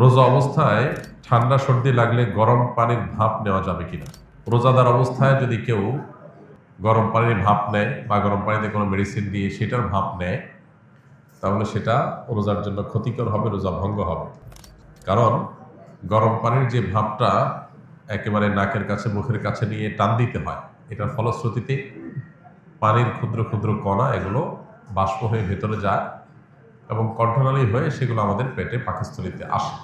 রোজা অবস্থায় ঠান্ডা সর্দি লাগলে গরম পানির ভাপ নেওয়া যাবে কিনা? রোজাদার অবস্থায় যদি কেউ গরম পানির ভাপ নেয় বা গরম পানিতে কোনো মেডিসিন দিয়ে সেটার ভাপ নেয়, তাহলে সেটা রোজার জন্য ক্ষতিকর হবে, রোজা ভঙ্গ হবে। কারণ গরম পানির যে ভাপটা একেবারে নাকের কাছে, মুখের কাছে নিয়ে টান দিতে হয়, এটার ফলশ্রুতিতে পানির ক্ষুদ্র ক্ষুদ্র কণা এগুলো বাষ্প হয়ে ভেতরে যায় এবং কণ্ঠনালী হয়ে সেগুলো আমাদের পেটে পাকস্থলিতে আসে।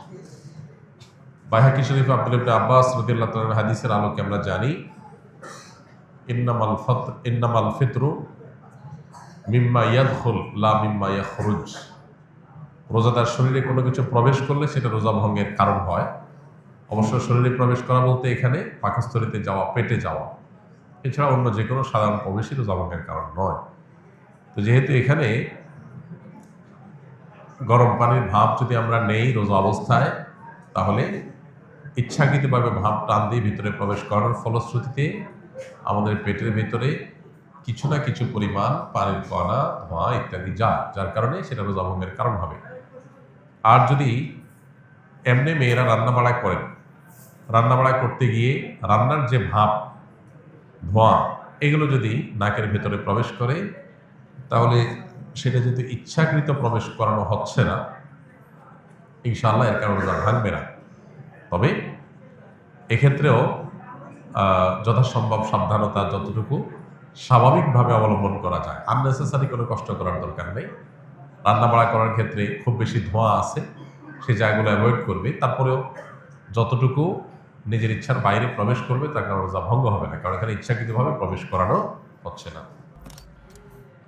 বাইহাকি শরীফ আব্দুল ইবনে আব্বাস রদিয়াল্লাহ তাআলার হাদিসের আলোকে আমরা জানি, ইন্নামাল ফত, ইন্নামাল ফিতরু মিম্মা ইয়াদখুল, লা মিম্মা ইয়াখরুজ। রোজাদার শরীরে কোনো কিছু প্রবেশ করলে সেটা রোজা ভঙ্গের কারণ হয়। অবশ্য শরীরে প্রবেশ করা বলতে এখানে পাকস্থলিতে যাওয়া, পেটে যাওয়া, এছাড়া অন্য যে কোনো সাধারণ প্রবেশই রোজা ভঙ্গের কারণ নয়। তো যেহেতু এখানে গরম পানির ভাব যদি আমরা নেই রোজা অবস্থায়, তাহলে ইচ্ছাকৃতভাবে ভাব টান দিয়ে ভিতরে প্রবেশ করার ফলশ্রুতিতে আমাদের পেটের ভেতরে কিছু না কিছু পরিমাণ পানির কণা, ধোঁয়া ইত্যাদি যায়, যার কারণে সেটা রোজা ভঙ্গের কারণ হবে। আর যদি এমনি মেয়েরা রান্না বাড়া করেন রান্না বাড়া করতে গিয়ে রান্নার যে ভাব, ধোঁয়া, এগুলো যদি নাকের ভেতরে প্রবেশ করে, তাহলে সেটা যদি ইচ্ছাকৃত প্রবেশ করানো হচ্ছে না, ইনশাআল্লাহ এর কারণে রোজা ভাঙবে না। তবে এক্ষেত্রেও যথাসম্ভব সাবধানতা যতটুকু স্বাভাবিকভাবে অবলম্বন করা যায়। আননেসেসারি কোনো কষ্ট করার দরকার নেই। রান্না বাড়া করার ক্ষেত্রে খুব বেশি ধোঁয়া আছে, সে জায়গাগুলো অ্যাভয়েড করবে। তারপরেও যতটুকু নিজের ইচ্ছার বাইরে প্রবেশ করবে, তার কারণ রোজা ভঙ্গ হবে না। কারণ এখানে ইচ্ছাকৃতভাবে প্রবেশ করানো হচ্ছে না।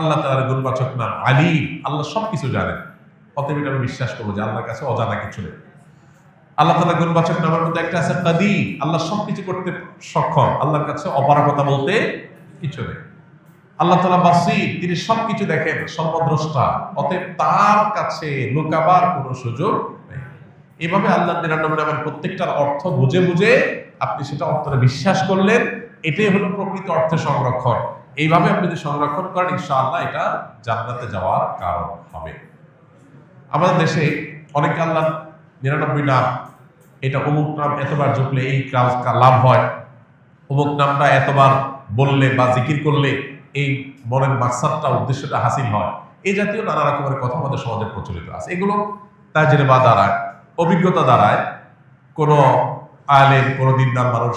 আল্লাহ তালার গুণবাচক নাম আলী আল্লাহ সব কিছু জানেন। অতএব এটা আমি বিশ্বাস করব যে আল্লাহর কাছে অজানা কিছু নেই। আল্লাহ তালা গুণবাচক নামের মধ্যে একটা আছে কাদি আল্লাহ সব কিছু করতে সক্ষম, আল্লাহর কাছে অপারগতা বলতে কিছু নেই। আল্লাহ তালা বাসির, তিনি সবকিছু দেখেন, সর্বদ্রষ্টা, অতএব তার কাছে লুকাবার কোনো সুযোগ নেই। এভাবে আল্লাহ নিরানব্বই নামের প্রত্যেকটার অর্থ বুঝে বুঝে আপনি সেটা অর্থটা বিশ্বাস করলেন, এটাই হলো প্রকৃত অর্থে সংরক্ষণ। এইভাবে আপনি যদি সংরক্ষণ করেন, ইনশাআল্লাহ এটা জান্নাতে যাওয়ার কারণ হবে। আমাদের দেশে অনেকে আল্লাহ নিরানব্বই নাম, এটা অমুক নাম এতবার জপলে এই কাজ লাভ হয়। অমুক নামটা এতবার বললে বা জিকির করলে এই মনের মাকসাদটা, উদ্দেশ্যটা হাসিল হয়। এই জাতীয় নানা রকমের কথা আমাদের সমাজে প্রচলিত আছে। এগুলো তাজরে বা দ্বারায়, অভিজ্ঞতা দ্বারায় কোনো আলেম, কোনো দিনদার মানুষ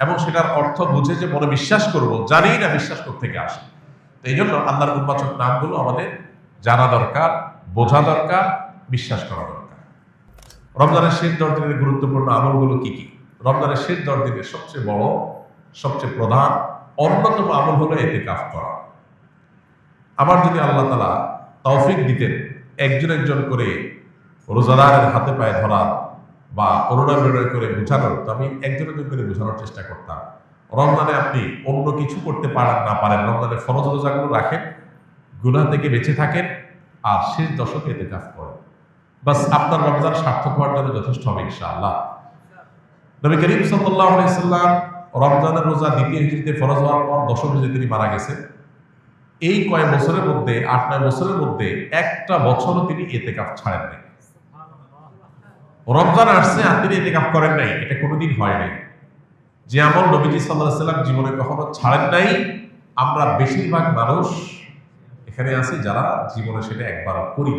এবং সেটার অর্থ বুঝে যে মনে বিশ্বাস করব, জানি না বিশ্বাস থেকে আসে। এই জন্য আল্লাহর গুণবাচক নামগুলো আমাদের জানা দরকার, বোঝা দরকার, বিশ্বাস করা দরকার। রমজানের শেষ দশ দিনের গুরুত্বপূর্ণ আমলগুলো কি কি? রমজানের শেষ দশ দিনের সবচেয়ে বড়, সবচেয়ে প্রধান, অন্যতম আমল হলো এতে কাজ করা। আমার যদি আল্লাহ তালা তৌফিক দিতেন, একজন একজন করে রোজাদারের হাতে পায়ে ধরা বা অনুনয় করে বোঝানোর, তো আমি একজন একজন করে বোঝানোর চেষ্টা করতাম। রমজানে আপনি অন্য কিছু করতে পারেন না পারেন রমজানে ফরজ রোজাগুলো রাখেন, গুনাহ থেকে বেঁচে থাকেন, আর শেষ দশকে এতে কাজ করেন। বাস আপনার রমজান সার্থক হওয়ার জন্য যথেষ্ট হবে ইনশাআল্লাহ। নবী করিম সাল্লাল্লাহু আলাইহি সাল্লাম রমজানের রোজা দ্বিতীয় হিজরিতে ফরজ হওয়ার পর দশম হিজরিতে তিনি মারা গেছেন। এই কয়েক বছরের মধ্যে, আট নয় বছরের মধ্যে একটা বছরও তিনি এতে কাপ ছাড়েন নাই রমজান আসছে আর তিনি এতে কাপ করেন নাই, এটা কোনোদিন হয় নাই। যে আমল নবীজি সাল্লাহ সাল্লাম জীবনে কখনো ছাড়েন নাই। আমরা বেশিরভাগ মানুষ এখানে আছি যারা জীবনে সেটা একবার করি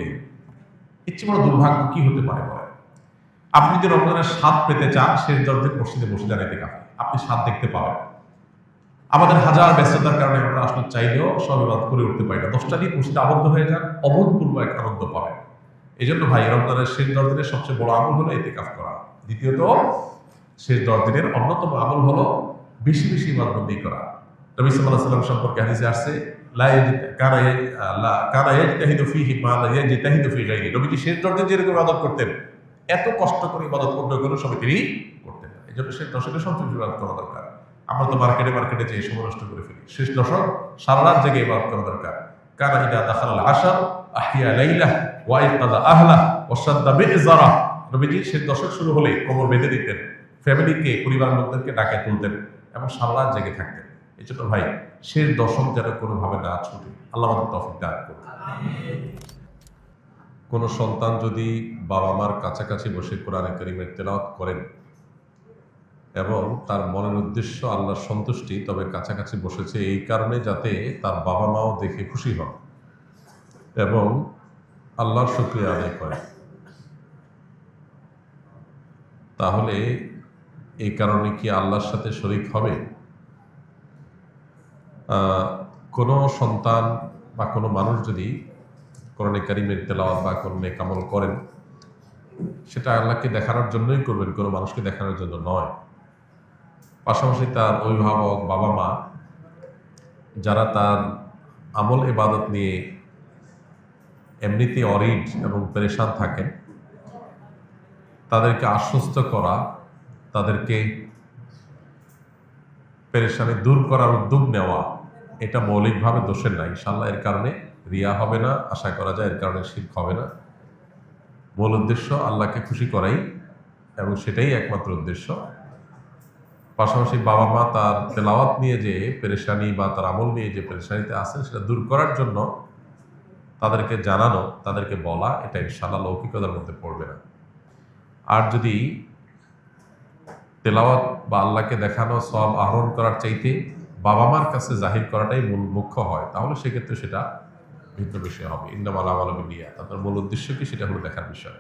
ইচ্ছে বড় দুর্ভাগ্য কি হতে পারে বলে আপনি যদি রমজানের স্বাদ পেতে চান, শেষ দরদের মসজিদে বসে যান এতে আপনি স্বাদ দেখতে পাবেন। আমাদের হাজার ব্যস্ততার কারণে আমরা আসলে চাইলেও সব করে উঠতে পারি না। দশটা দিন মসজিদে আবদ্ধ হয়ে যান, অভূতপূর্ব এক আনন্দ পাবেন। এই জন্য ভাই রমজানের শেষ দশ দিনের সবচেয়ে বড় আমল হলো এতে কাজ করা। দ্বিতীয়ত, শেষ দশ দিনের অন্যতম আমল হলো বেশি বেশি ইবাদতবন্দি করা। নবী আলাইহি সাল্লাম সম্পর্কে হাদিসে আসছে শেষ ইবাদত করতেন, এত কষ্ট করে করতেন। এই জন্য দশকে করা দরকার। আমরা তো মার্কেটে মার্কেটে যে সময় নষ্ট করে ফেলি। শেষ দশক সারা রাত জেগে ইবাদত করা দরকার। কানা ইদা দাখাল আশার আহিয়া লাইলা ওয়া ইকাদা আহলা ওয়া সাদ্দা বিইজারা নবীজি শেষ দশক শুরু হলে কোমর বেঁধে দিতেন, ফ্যামিলিকে পরিবার লোকদেরকে ডাকে তুলতেন এবং সারা রাত জেগে থাকতেন। এই জন্য ভাই, শেষ দশক যেন কোনোভাবে না ছুটে। আল্লাহ আমাদের তফিক দান করুন। কোনো সন্তান যদি বাবা মার কাছাকাছি বসে কোরআনে করিমের তেলাওয়াত করেন এবং তার মনের উদ্দেশ্য আল্লাহর সন্তুষ্টি, তবে কাছাকাছি বসেছে এই কারণে যাতে তার বাবা মাও দেখে খুশি হন। এবং আল্লাহর শুক্রিয়া আদায় করে তাহলে এই কারণে কি আল্লাহর সাথে শরিক হবে? কোনো সন্তান বা কোনো মানুষ যদি কোরআনে কারিমের তেলাওয়াত বা কোনো নেকামল করেন, সেটা আল্লাহকে দেখানোর জন্যই করবেন, কোনো মানুষকে দেখানোর জন্য নয়। পাশাপাশি তার অভিভাবক বাবা মা, যারা তার আমল ইবাদত নিয়ে এমনিতে অরিড এবং পেরেশান থাকেন, তাদেরকে আশ্বস্ত করা, তাদেরকে পেরেশানি দূর করার উদ্যোগ নেওয়া, এটা মৌলিকভাবে দোষের নাই। ইনশাল্লাহ এর কারণে রিয়া হবে না, আশা করা যায় এর কারণে শির্ক হবে না। মূল উদ্দেশ্য আল্লাহকে খুশি করাই এবং সেটাই একমাত্র উদ্দেশ্য। পাশাপাশি বাবা মা তার তেলাওয়াত নিয়ে যে পেরেশানি বা তার আমল নিয়ে যে পেরেশানিতে আছেন, সেটা দূর করার জন্য তাদেরকে জানানো, তাদেরকে বলা, এটা ইনশাল্লাহ লৌকিকতার মধ্যে পড়বে না। আর যদি তেলাওয়াত বা আল্লাহকে দেখানো সব আহরণ করার চাইতে বাবা মার কাছে জাহির করাটাই মূল মুখ্য হয়, তাহলে সেক্ষেত্রে সেটা ভিন্ন বিষয় হবে। ইন্দাম আলাম আলমিনিয়া তাদের মূল উদ্দেশ্য কি? সেটা হলো দেখার বিষয়।